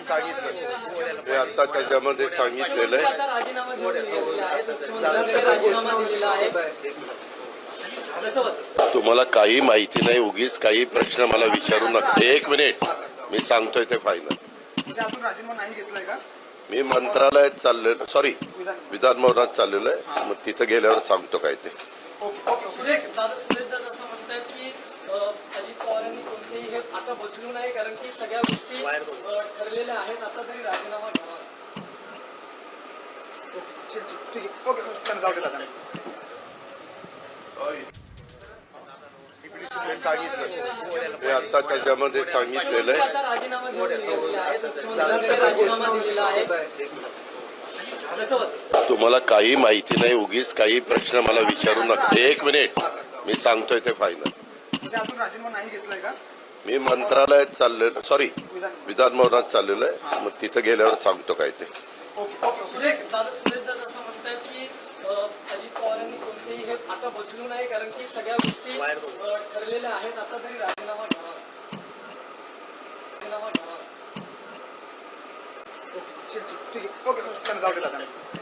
सांगितलं. मी आता त्याच्यामध्ये सांगितलेलं आहे. तुम्हाला काही माहिती नाही उगीच काही प्रश्न मला विचारू नका. एक मिनिट. मी सांगतोय ते फायनल मी मंत्रालयात चाललेलो सॉरी विधान भवनात चाललेलो आहे. मग तिथं गेल्यावर सांगतो काय ते. कारण की सगळ्या गोष्टी आहेत आता तरी राजीनामा घ्यावा. ओके ठीक ठीक आहे. ओके चला जाऊ दे दादा ते सांगितलं मी आता त्याच्यामध्ये सांगितलेलं आहे? तुम्हाला काही माहिती नाही उगीच काही प्रश्न मला विचारू नका. एक मिनिट. मी सांगतोय ते फायनल म्हणजे राजीनामा नाही घेतलाय का? मी मंत्रालयात चाललेलो सॉरी विधान विधान भवनात चाललेलो आहे. मग तिथं गेल्यावर सांगतो काय ते. ओके ओके सुरेश दादा सुरेश दादा असं म्हणतात की अ, अजित पवारांनी कोणतेही हे आता बदलू नये कारण की सगळ्या गोष्टी अ, ठरलेल्या आहेत. आता तरी राजीनामा घ्यावा. राजीनामा घ्यावा. ओके ठीक आहे ओके जाऊ दे